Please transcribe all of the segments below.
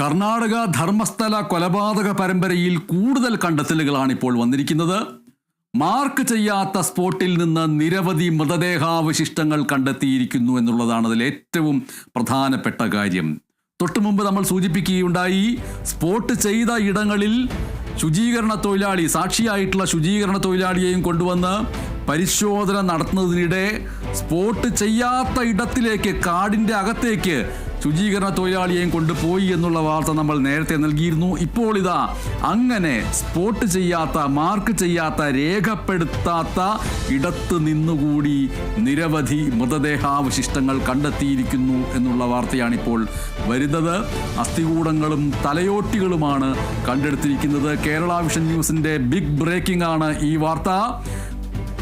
കർണാടക ധർമ്മസ്ഥല കൊലപാതക പരമ്പരയിൽ കൂടുതൽ കണ്ടെത്തലുകളാണ് ഇപ്പോൾ വന്നിരിക്കുന്നത്. മാർക്ക് ചെയ്യാത്ത സ്പോട്ടിൽ നിന്ന് നിരവധി മൃതദേഹാവശിഷ്ടങ്ങൾ കണ്ടെത്തിയിരിക്കുന്നു എന്നുള്ളതാണ് അതിൽ ഏറ്റവും പ്രധാനപ്പെട്ട കാര്യം. തൊട്ടു മുമ്പ് നമ്മൾ സൂചിപ്പിക്കുകയുണ്ടായി സ്പോട്ട് ചെയ്ത ഇടങ്ങളിൽ ശുചീകരണ തൊഴിലാളി സാക്ഷിയായിട്ടുള്ള ശുചീകരണ തൊഴിലാളിയെയും കൊണ്ടുവന്ന് പരിശോധന നടത്തുന്നതിനിടെ സ്പോട്ട് ചെയ്യാത്ത ഇടത്തിലേക്ക് കാടിന്റെ അകത്തേക്ക് ശുചീകരണ തൊഴിലാളിയെയും കൊണ്ടുപോയി എന്നുള്ള വാർത്ത നമ്മൾ നേരത്തെ നൽകിയിരുന്നു. ഇപ്പോൾ ഇതാ അങ്ങനെ സ്പോട്ട് ചെയ്യാത്ത മാർക്ക് ചെയ്യാത്ത രേഖപ്പെടുത്താത്ത ഇടത്ത് നിന്നുകൂടി നിരവധി മൃതദേഹാവശിഷ്ടങ്ങൾ കണ്ടെത്തിയിരിക്കുന്നു എന്നുള്ള വാർത്തയാണിപ്പോൾ വരുന്നത്. അസ്ഥികൂടങ്ങളും തലയോട്ടികളുമാണ് കണ്ടെടുത്തിരിക്കുന്നത്. കേരള വിഷൻ ന്യൂസിന്റെ ബിഗ് ബ്രേക്കിംഗ് ആണ് ഈ വാർത്ത.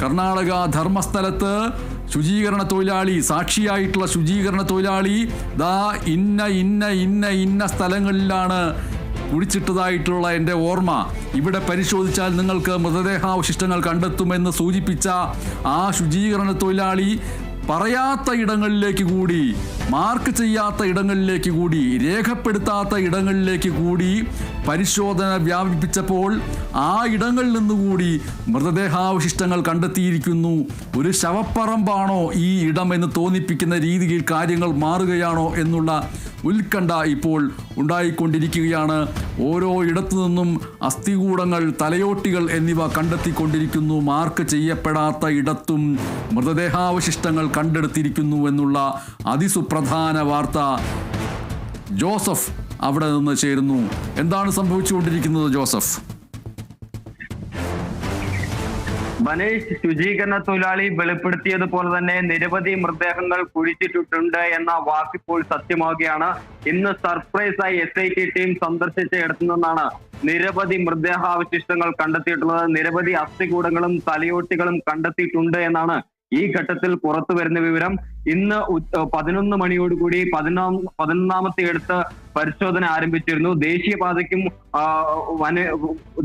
കർണാടക ധർമ്മസ്ഥലത്ത് ശുചീകരണ തൊഴിലാളി സാക്ഷിയായിട്ടുള്ള ശുചീകരണ തൊഴിലാളി ദാ ഇന്ന ഇന്ന ഇന്ന ഇന്ന സ്ഥലങ്ങളിലാണ് കുഴിച്ചിട്ടതായിട്ടുള്ള എന്റെ ഓർമ്മ. ഇവിടെ പരിശോധിച്ചാൽ നിങ്ങൾക്ക് മൃതദേഹാവശിഷ്ടങ്ങൾ കണ്ടെത്തുമെന്ന് സൂചിപ്പിച്ച ആ ശുചീകരണ തൊഴിലാളി പറയാത്ത ഇടങ്ങളിലേക്ക് കൂടി മാർക്ക് ചെയ്യാത്ത ഇടങ്ങളിലേക്ക് കൂടി രേഖപ്പെടുത്താത്ത ഇടങ്ങളിലേക്ക് കൂടി പരിശോധന വ്യാപിപ്പിച്ചപ്പോൾ ആ ഇടങ്ങളിൽ നിന്നുകൂടി മൃതദേഹാവശിഷ്ടങ്ങൾ കണ്ടെത്തിയിരിക്കുന്നു. ഒരു ശവപ്പറമ്പാണോ ഈ ഇടം എന്ന് തോന്നിപ്പിക്കുന്ന രീതിയിൽ കാര്യങ്ങൾ മാറുകയാണോ എന്നുള്ള ഉത്കണ്ഠ ഇപ്പോൾ ഉണ്ടായിക്കൊണ്ടിരിക്കുകയാണ്. ഓരോ ഇടത്തു നിന്നും അസ്ഥികൂടങ്ങൾ തലയോട്ടികൾ എന്നിവ കണ്ടെത്തിക്കൊണ്ടിരിക്കുന്നു. മാർക്ക് ചെയ്യപ്പെടാത്ത ഇടത്തും മൃതദേഹാവശിഷ്ടങ്ങൾ കണ്ടെടുത്തിരിക്കുന്നു എന്നുള്ള അതിസുപ്രധാന വാർത്ത. ജോസഫ് അവിടെ നിന്ന് ചേരുന്നു. എന്താണ് സംഭവിച്ചുകൊണ്ടിരിക്കുന്നത് ജോസഫ്? ബനേഷ് ശുചീകരണ തൊഴിലാളി വെളിപ്പെടുത്തിയതുപോലെ തന്നെ നിരവധി മൃതദേഹങ്ങൾ കുഴിച്ചിട്ടിട്ടുണ്ട് എന്ന വാക്കിപ്പോൾ സത്യമാവുകയാണ്. ഇന്ന് സർപ്രൈസായി എസ് ഐ ടി ടീം സന്ദർശിച്ച ഇടത്തു നിന്നാണ് നിരവധി മൃതദേഹാവശിഷ്ടങ്ങൾ കണ്ടെത്തിയിട്ടുള്ളത്. നിരവധി അസ്ഥികൂടങ്ങളും തലയോട്ടികളും കണ്ടെത്തിയിട്ടുണ്ട് എന്നാണ് ഈ ഘട്ടത്തിൽ പുറത്തു വരുന്ന വിവരം ഇന്ന് പതിനൊന്ന് മണിയോടുകൂടി പതിനൊന്നാം പതിനൊന്നാമത്തെ എടുത്ത് പരിശോധന ആരംഭിച്ചിരുന്നു. ദേശീയപാതയ്ക്കും വന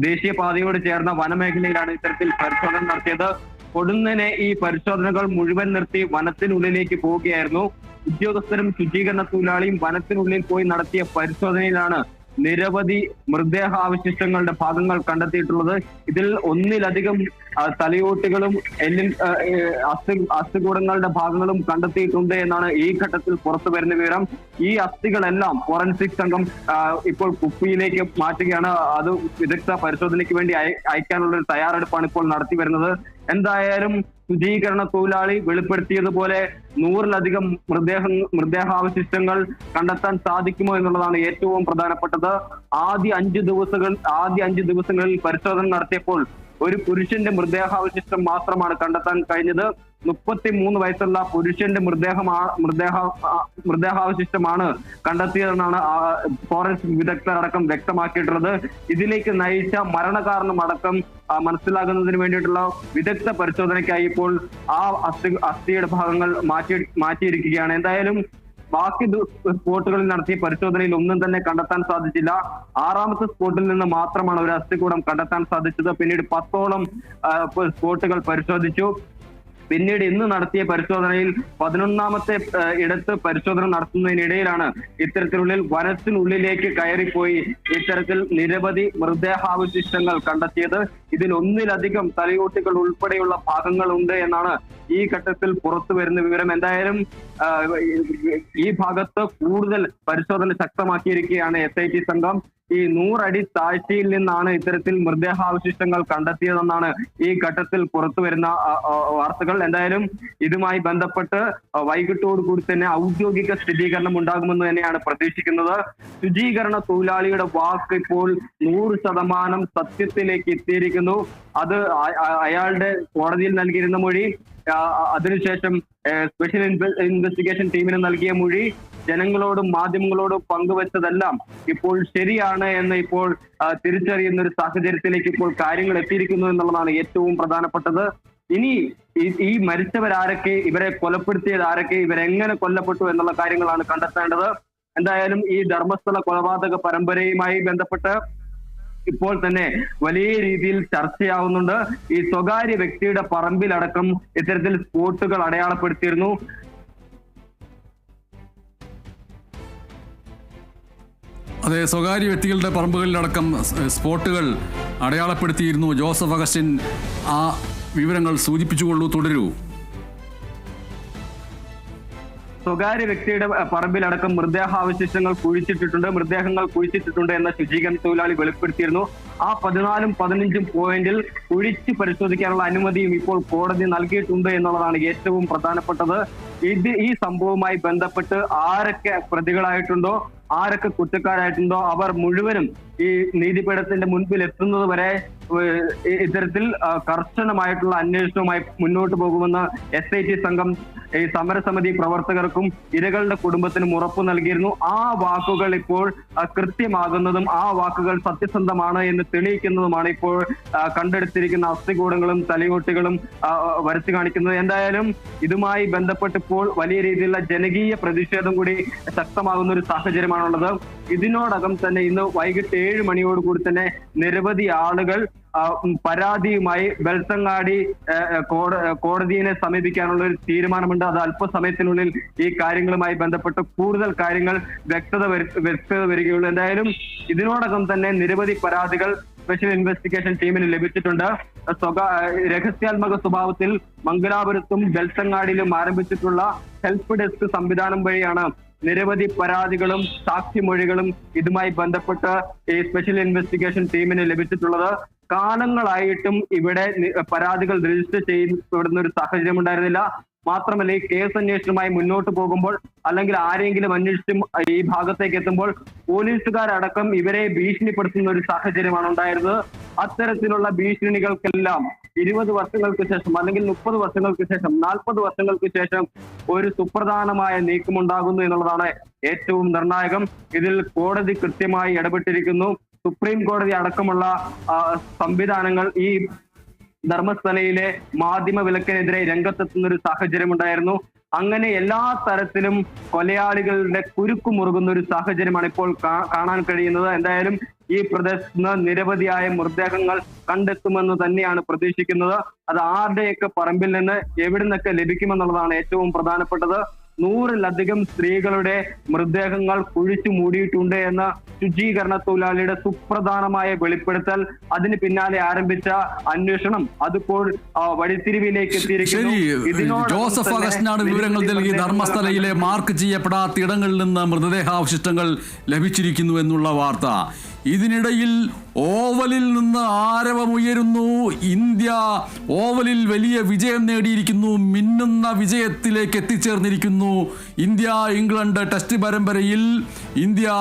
ദേശീയപാതയോട് ചേർന്ന വനമേഖലയിലാണ് ഇത്തരത്തിൽ പരിശോധന നടത്തിയത്. കൊടുന്നനെ ഈ പരിശോധനകൾ മുഴുവൻ നിർത്തി വനത്തിനുള്ളിലേക്ക് പോവുകയായിരുന്നു. ഉദ്യോഗസ്ഥരും ശുചീകരണ തൊഴിലാളിയും വനത്തിനുള്ളിൽ പോയി നടത്തിയ പരിശോധനയിലാണ് നിരവധി മൃതദേഹാവശിഷ്ടങ്ങളുടെ ഭാഗങ്ങൾ കണ്ടെത്തിയിട്ടുള്ളത്. ഇതിൽ ഒന്നിലധികം തലയോട്ടുകളും എല്ലിൻ അസ്ഥി അസ്ഥികൂടങ്ങളുടെ ഭാഗങ്ങളും കണ്ടെത്തിയിട്ടുണ്ട് എന്നാണ് ഈ ഘട്ടത്തിൽ പുറത്തു വരുന്ന വിവരം. ഈ അസ്ഥികളെല്ലാം ഫോറൻസിക് സംഘം ഇപ്പോൾ കുപ്പിയിലേക്ക് മാറ്റുകയാണ്. അത് വിദഗ്ധ പരിശോധനയ്ക്ക് വേണ്ടി അയ- അയക്കാനുള്ള ഒരു തയ്യാറെടുപ്പാണ് ഇപ്പോൾ നടത്തി വരുന്നത്. എന്തായാലും ശുചീകരണ തൊഴിലാളി വെളിപ്പെടുത്തിയതുപോലെ നൂറിലധികം മൃതദേഹ മൃതദേഹാവശിഷ്ടങ്ങൾ കണ്ടെത്താൻ സാധിക്കുമോ എന്നുള്ളതാണ് ഏറ്റവും പ്രധാനപ്പെട്ടത്. ആദ്യ അഞ്ച് ദിവസങ്ങൾ ആദ്യ അഞ്ച് ദിവസങ്ങളിൽ പരിശോധന നടത്തിയപ്പോൾ ഒരു പുരുഷന്റെ മൃതദേഹാവശിഷ്ടം മാത്രമാണ് കണ്ടെത്താൻ കഴിഞ്ഞത്. മുപ്പത്തി മൂന്ന് വയസ്സുള്ള പുരുഷന്റെ മൃതദേഹമാണ് മൃതദേഹ മൃതദേഹാവശിഷ്ടമാണ് കണ്ടെത്തിയതെന്നാണ് ഫോറൻസിക് വിദഗ്ധർ അടക്കം വ്യക്തമാക്കിയിട്ടുള്ളത്. ഇതിലേക്ക് നയിച്ച മരണകാരണം അടക്കം മനസ്സിലാകുന്നതിന് വേണ്ടിയിട്ടുള്ള വിദഗ്ധ പരിശോധനയ്ക്കായി ഇപ്പോൾ ആ അസ്ഥി അസ്ഥിയുടെ ഭാഗങ്ങൾ മാറ്റി മാറ്റിയിരിക്കുകയാണ്. എന്തായാലും ബാക്കി സ്പോട്ടുകളിൽ നടത്തിയ പരിശോധനയിൽ ഒന്നും തന്നെ കണ്ടെത്താൻ സാധിച്ചില്ല. ആറാമത്തെ സ്പോട്ടിൽ നിന്ന് മാത്രമാണ് ഒരു അസ്ഥികൂടം കണ്ടെത്താൻ സാധിച്ചത്. പിന്നീട് പത്തോളം സ്പോട്ടുകൾ പരിശോധിച്ചു. പിന്നീട് ഇന്ന് നടത്തിയ പരിശോധനയിൽ പതിനൊന്നാമത്തെ ഇടത്ത് പരിശോധന നടത്തുന്നതിനിടയിലാണ് ഇത്തരത്തിലുള്ളിൽ വനത്തിനുള്ളിലേക്ക് കയറിപ്പോയി ഇത്തരത്തിൽ നിരവധി മൃതദേഹാവശിഷ്ടങ്ങൾ കണ്ടെത്തിയത്. ഇതിൽ ഒന്നിലധികം തലയോട്ടികൾ ഉൾപ്പെടെയുള്ള ഭാഗങ്ങൾ ഉണ്ട് എന്നാണ് ഈ ഘട്ടത്തിൽ പുറത്തു വരുന്ന വിവരം. എന്തായാലും ഈ ഭാഗത്ത് കൂടുതൽ പരിശോധന ശക്തമാക്കിയിരിക്കുകയാണ് എസ് ഐ ടി സംഘം. ഈ നൂറടി താഴ്ചയിൽ നിന്നാണ് ഇത്തരത്തിൽ മൃതദേഹാവശിഷ്ടങ്ങൾ കണ്ടെത്തിയതെന്നാണ് ഈ ഘട്ടത്തിൽ പുറത്തു വരുന്ന വാർത്തകൾ. എന്തായാലും ഇതുമായി ബന്ധപ്പെട്ട് വൈകിട്ടോടു കൂടി തന്നെ ഔദ്യോഗിക സ്ഥിരീകരണം ഉണ്ടാകുമെന്ന് തന്നെയാണ് പ്രതീക്ഷിക്കുന്നത്. ശുചീകരണ തൊഴിലാളിയുടെ വാക്ക് ഇപ്പോൾ നൂറ് ശതമാനം സത്യത്തിലേക്ക് എത്തിയിരിക്കുന്നു. അത് അയാളുടെ കോടതിയിൽ നൽകിയിരുന്ന മൊഴി. അതിനുശേഷം സ്പെഷ്യൽ ഇൻവെ- ഇൻവെസ്റ്റിഗേഷൻ ടീമിന് നൽകിയ മൊഴി ജനങ്ങളോടും മാധ്യമങ്ങളോടും പങ്കുവച്ചതെല്ലാം ഇപ്പോൾ ശരിയാണ് എന്ന് ഇപ്പോൾ തിരിച്ചറിയുന്ന ഒരു സാഹചര്യത്തിലേക്ക് ഇപ്പോൾ കാര്യങ്ങൾ എത്തിയിരിക്കുന്നു എന്നുള്ളതാണ് ഏറ്റവും പ്രധാനപ്പെട്ടത്. ഇനി ഈ മരിച്ചവരാരൊക്കെ ഇവരെ കൊലപ്പെടുത്തിയത് ആരൊക്കെ ഇവരെങ്ങനെ കൊല്ലപ്പെട്ടു എന്നുള്ള കാര്യങ്ങളാണ് കണ്ടെത്തേണ്ടത്. എന്തായാലും ഈ ധർമ്മസ്ഥല കൊലപാതക പരമ്പരയുമായി ബന്ധപ്പെട്ട് ഇപ്പോൾ തന്നെ വലിയ രീതിയിൽ ചർച്ചയാവുന്നുണ്ട്. ഈ സ്വകാര്യ വ്യക്തിയുടെ പറമ്പിലടക്കം ഇത്തരത്തിൽ സ്പോട്ടുകൾ അടയാളപ്പെടുത്തിയിരുന്നു. അതെ സ്വകാര്യ വ്യക്തികളുടെ പറമ്പുകളിലടക്കം സ്പോട്ടുകൾ അടയാളപ്പെടുത്തിയിരുന്നു. ജോസഫ് അഗസ്റ്റിൻ ആ വിവരങ്ങൾ സൂചിപ്പിച്ചുകൊള്ളൂ തുടരൂ. സ്വകാര്യ വ്യക്തിയുടെ പറമ്പിലടക്കം മൃതദേഹാവശിഷ്ടങ്ങൾ കുഴിച്ചിട്ടിട്ടുണ്ട് മൃതദേഹങ്ങൾ കുഴിച്ചിട്ടിട്ടുണ്ട് എന്ന ശുചീകരണ തൊഴിലാളി വെളിപ്പെടുത്തിയിരുന്നു. ആ പതിനാലും പതിനഞ്ചും പോയിന്റിൽ കുഴിച്ച് പരിശോധിക്കാനുള്ള അനുമതിയും ഇപ്പോൾ കോടതി നൽകിയിട്ടുണ്ട് എന്നുള്ളതാണ് ഏറ്റവും പ്രധാനപ്പെട്ടത്. ഇത് ഈ സംഭവവുമായി ബന്ധപ്പെട്ട് ആരൊക്കെ പ്രതികളായിട്ടുണ്ടോ ആരൊക്കെ കുറ്റക്കാരായിട്ടുണ്ടോ അവർ മുഴുവനും ഈ നീതിപീഠത്തിന്റെ മുൻപിൽ എത്തുന്നത് വരെ ഇത്തരത്തിൽ കർശനമായിട്ടുള്ള അന്വേഷണവുമായി മുന്നോട്ട് പോകുമെന്ന് എസ് സംഘം ഈ സമരസമിതി പ്രവർത്തകർക്കും ഇരകളുടെ കുടുംബത്തിനും ഉറപ്പ് നൽകിയിരുന്നു. ആ വാക്കുകൾ ഇപ്പോൾ കൃത്യമാകുന്നതും ആ വാക്കുകൾ സത്യസന്ധമാണ് എന്ന് തെളിയിക്കുന്നതുമാണ് ഇപ്പോൾ കണ്ടെടുത്തിരിക്കുന്ന അസ്ഥികൂടങ്ങളും തലയോട്ടികളും വരച്ചു കാണിക്കുന്നത്. എന്തായാലും ഇതുമായി ബന്ധപ്പെട്ട് ഇപ്പോൾ വലിയ രീതിയിലുള്ള ജനകീയ പ്രതിഷേധം കൂടി ശക്തമാകുന്ന ഒരു സാഹചര്യമാണുള്ളത്. ഇതിനോടകം തന്നെ ഇന്ന് വൈകിട്ട് ഏഴ് മണിയോടുകൂടി തന്നെ നിരവധി ആളുകൾ പരാതിയുമായി വെൽത്തങ്ങാടി കോടതിയെ സമീപിക്കാനുള്ള ഒരു തീരുമാനമുണ്ട്. അത് അല്പസമയത്തിനുള്ളിൽ ഈ കാര്യങ്ങളുമായി ബന്ധപ്പെട്ട് കൂടുതൽ കാര്യങ്ങൾ വ്യക്തത വ്യക്തത വരികയുള്ളൂ. എന്തായാലും ഇതിനോടകം തന്നെ നിരവധി പരാതികൾ സ്പെഷ്യൽ ഇൻവെസ്റ്റിഗേഷൻ ടീമിന് ലഭിച്ചിട്ടുണ്ട്. രഹസ്യാത്മക സ്വഭാവത്തിൽ മംഗലാപുരത്തും ബെൽത്തങ്ങാടിയിലും ആരംഭിച്ചിട്ടുള്ള ഹെൽപ്പ് ഡെസ്ക് സംവിധാനം വഴിയാണ് നിരവധി പരാതികളും സാക്ഷിമൊഴികളും ഇതുമായി ബന്ധപ്പെട്ട് ഈ സ്പെഷ്യൽ ഇൻവെസ്റ്റിഗേഷൻ ടീമിന് ലഭിച്ചിട്ടുള്ളത്. കാലങ്ങളായിട്ടും ഇവിടെ പരാതികൾ രജിസ്റ്റർ ചെയ്യപ്പെടുന്ന ഒരു സാഹചര്യം ഉണ്ടായിരുന്നില്ല. മാത്രമല്ല ഈ കേസ് അന്വേഷണവുമായി മുന്നോട്ട് പോകുമ്പോൾ അല്ലെങ്കിൽ ആരെങ്കിലും അന്വേഷിച്ചും ഈ ഭാഗത്തേക്ക് എത്തുമ്പോൾ പോലീസുകാരടക്കം ഇവരെ ഭീഷണിപ്പെടുത്തുന്ന ഒരു സാഹചര്യമാണ് ഉണ്ടായിരുന്നത്. അത്തരത്തിലുള്ള ഭീഷണികൾക്കെല്ലാം ഇരുപത് വർഷങ്ങൾക്ക് ശേഷം അല്ലെങ്കിൽ മുപ്പത് വർഷങ്ങൾക്ക് ശേഷം നാൽപ്പത് വർഷങ്ങൾക്ക് ശേഷം ഒരു സുപ്രധാനമായ നീക്കമുണ്ടാകുന്നു എന്നുള്ളതാണ് ഏറ്റവും നിർണായകം. ഇതിൽ കോടതി കൃത്യമായി ഇടപെട്ടിരിക്കുന്നു. സുപ്രീം കോടതി അടക്കമുള്ള സംവിധാനങ്ങൾ ഈ ധർമ്മസ്ഥലയിലെ മാധ്യമ വിലക്കിനെതിരെ രംഗത്തെത്തുന്ന ഒരു സാഹചര്യം ഉണ്ടായിരുന്നു അങ്ങനെ എല്ലാ തരത്തിലും കൊലയാളികളുടെ കുരുക്കു മുറുകുന്ന ഒരു സാഹചര്യമാണ് ഇപ്പോൾ കാണാൻ കഴിയുന്നത്. എന്തായാലും ഈ പ്രദേശത്ത് നിന്ന് നിരവധിയായ മൃതദേഹങ്ങൾ കണ്ടെത്തുമെന്ന് തന്നെയാണ് പ്രതീക്ഷിക്കുന്നത്. അത് ആരുടെയൊക്കെ പറമ്പിൽ നിന്ന് എവിടെ നിന്നൊക്കെ ലഭിക്കുമെന്നുള്ളതാണ് ഏറ്റവും പ്രധാനപ്പെട്ടത്. നൂറിലധികം സ്ത്രീകളുടെ മൃതദേഹങ്ങൾ കുഴിച്ചു മൂടിയിട്ടുണ്ട് എന്ന ശുചീകരണ തൊഴിലാളിയുടെ സുപ്രധാനമായ വെളിപ്പെടുത്തൽ അതിന് പിന്നാലെ ആരംഭിച്ച അന്വേഷണം അതിപ്പോൾ വഴിത്തിരിവിലേക്ക് എത്തിയിരിക്കുന്നു. ജോസഫ് അഗസ്റ്റിനാണ് വിവരങ്ങൾ നൽകി. ധർമ്മസ്ഥലയിലെ മാർക്ക് ചെയ്യപ്പെടാത്ത ഇടങ്ങളിൽ നിന്ന് മൃതദേഹാവശിഷ്ടങ്ങൾ ലഭിച്ചിരിക്കുന്നു എന്നുള്ള വാർത്ത. ഇതിനിടയിൽ ഓവലിൽ നിന്ന് ആരവമുയരുന്നു ഇന്ത്യ. ഓവലിൽ വലിയ വിജയം നേടിയിരിക്കുന്നു. മിന്നുന്ന വിജയത്തിലേക്ക് എത്തിച്ചേർന്നിരിക്കുന്നു ഇന്ത്യ ഇംഗ്ലണ്ട് ടെസ്റ്റ് പരമ്പരയിൽ ഇന്ത്യ